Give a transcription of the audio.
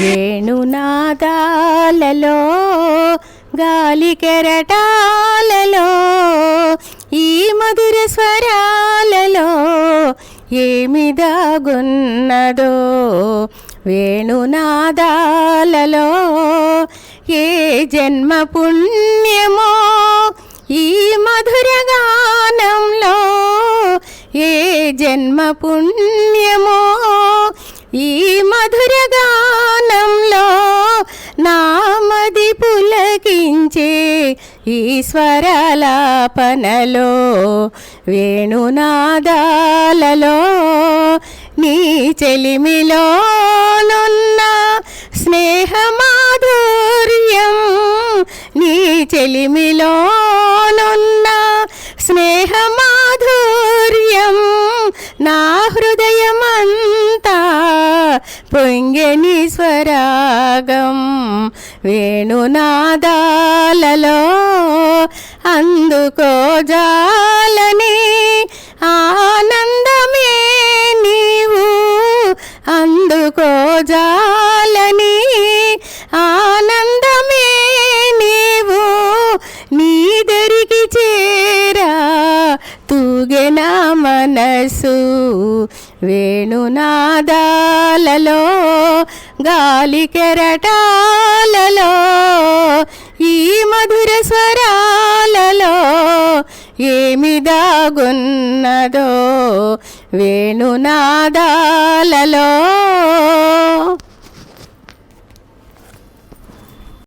వేణునాదాలలో గాలి కెరటాలలో ఈ మధుర స్వరాలలో ఏమి దాగున్నదో. వేణునాదాలలో ఏ జన్మ పుణ్యమో ఈ మధుర గానంలో ఏ జన్మ పుణ్యమో ఈ మధుర గానంలో నామది పులకించే ఈశ్వరలాపనలో వేణునాదాలలో నీ చెలిమిలోనున్న స్నేహమాధుర్యం నీ చెలిమిలోనున్న స్నేహమాధుర్యం పొంగని స్వరాగం వేణునాదాలలో అందుకో జాలని ఆనందమే నీవు. అందుకో జాలని ఆనందమే నీవు. నీ దరికి చేరా తూగెనా మనసు వేణునాదాలలో గాలి కెరటాలలో ఈ మధుర స్వరాలలో ఏమి దాగున్నదో వేణునాదాలలో.